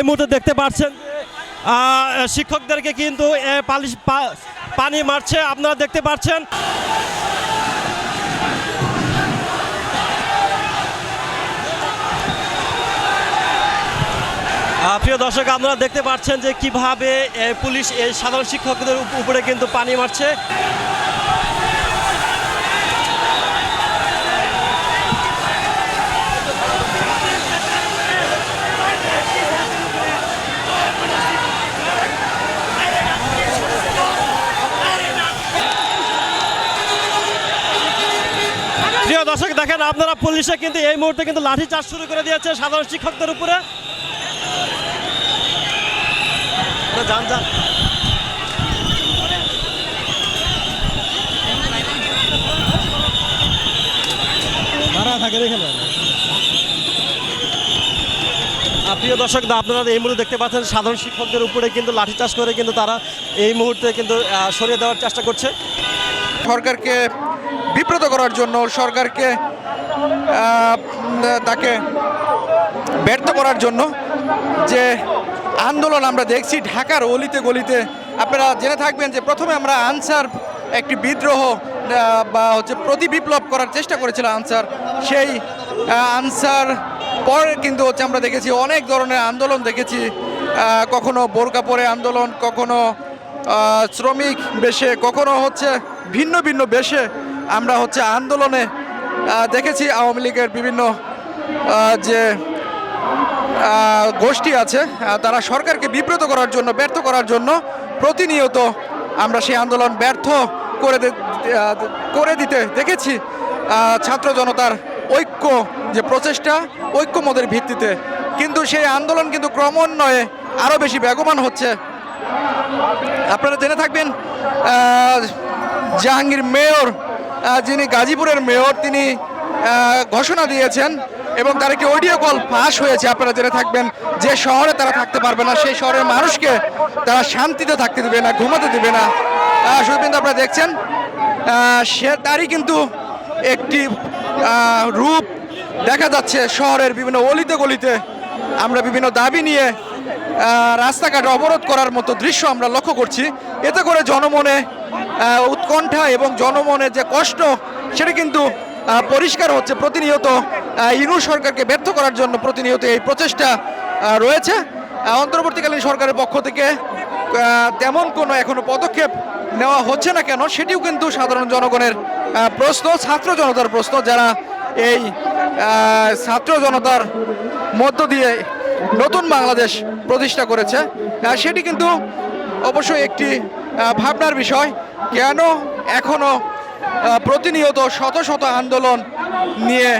এই মুহূর্তে দেখতে পাচ্ছেন শিক্ষকদেরকে কিন্তু পালিশ পানি মারছে, আপনারা দেখতে পাচ্ছেন। প্রিয় দর্শক, আপনারা দেখতে পাচ্ছেন যে কীভাবে পুলিশ এই সাধারণ শিক্ষকদের উপরে কিন্তু পানি মারছে। প্রিয় দর্শক, দেখেন আপনারা পুলিশে কিন্তু এই মুহূর্তে কিন্তু লাঠি চার্জ শুরু করে দিয়েছে সাধারণ শিক্ষকদের উপরে। প্রিয় দর্শক, আপনারা এই মুহূর্তে দেখতে পাচ্ছেন সাধারণ শিক্ষকদের উপরে কিন্তু লাঠিচার্জ করে কিন্তু তারা এই মুহূর্তে কিন্তু সরিয়ে দেওয়ার চেষ্টা করছে। সরকারকে বিব্রত করার জন্য সরকারকে তাকে ব্যর্থ করার জন্য যে আন্দোলন আমরা দেখছি ঢাকার অলিতে গলিতে। আপনারা জেনে থাকবেন যে প্রথমে আমরা আনসার একটি বিদ্রোহ বা হচ্ছে প্রতি বিপ্লব করার চেষ্টা করেছিল আনসার। সেই আনসার পরে কিন্তু হচ্ছে আমরা দেখেছি অনেক ধরনের আন্দোলন দেখেছি। কখনো বোরকা পরে আন্দোলন, কখনো শ্রমিক বেশে, কখনো হচ্ছে ভিন্ন ভিন্ন বেশে। আমরা হচ্ছে আন্দোলনে দেখেছি আওয়ামী লীগের বিভিন্ন যে গোষ্ঠী আছে তারা সরকারকে বিব্রত করার জন্য, ব্যর্থ করার জন্য প্রতিনিয়ত আমরা সেই আন্দোলন ব্যর্থ করে করে দিতে দেখেছি ছাত্র জনতার ঐক্য যে প্রচেষ্টা, ঐক্যমতের ভিত্তিতে। কিন্তু সেই আন্দোলন কিন্তু ক্রমান্বয়ে আরও বেশি বেগবান হচ্ছে। আপনারা জেনে থাকবেন জাহাঙ্গীর মেয়র যিনি গাজীপুরের মেয়র, তিনি ঘোষণা দিয়েছেন এবং তার একটি অডিও কল ফাঁস হয়েছে। আপনারা জেনে থাকবেন, যে শহরে তারা থাকতে পারবে না, সেই শহরের মানুষকে তারা শান্তিতে থাকতে দেবে না, ঘুমাতে দেবে না। শুধু কিন্তু আপনারা দেখছেন? সে তারই কিন্তু একটি রূপ দেখা যাচ্ছে শহরের বিভিন্ন অলিতে গলিতে। আমরা বিভিন্ন দাবি নিয়ে রাস্তাঘাট অবরোধ করার মতো দৃশ্য আমরা লক্ষ্য করছি। এতে করে জনমনে উৎকণ্ঠা এবং জনমনের যে কষ্ট, সেটা কিন্তু পরিষ্কার হচ্ছে প্রতিনিয়ত ইনু সরকারকে ব্যর্থ করার জন্য প্রতিনিয়ত এই প্রচেষ্টা রয়েছে। অন্তর্বর্তীকালীন সরকারের পক্ষ থেকে তেমন কোনো এখনও পদক্ষেপ নেওয়া হচ্ছে না কেন, সেটিও কিন্তু সাধারণ জনগণের প্রশ্ন, ছাত্র জনতার প্রশ্ন, যারা এই ছাত্র জনতার মধ্য দিয়ে নতুন বাংলাদেশ প্রতিষ্ঠা করেছে। সেটি কিন্তু অবশ্যই একটি ভাবনার বিষয় কেন এখনও প্রতিনিয়ত শত শত আন্দোলন নিয়ে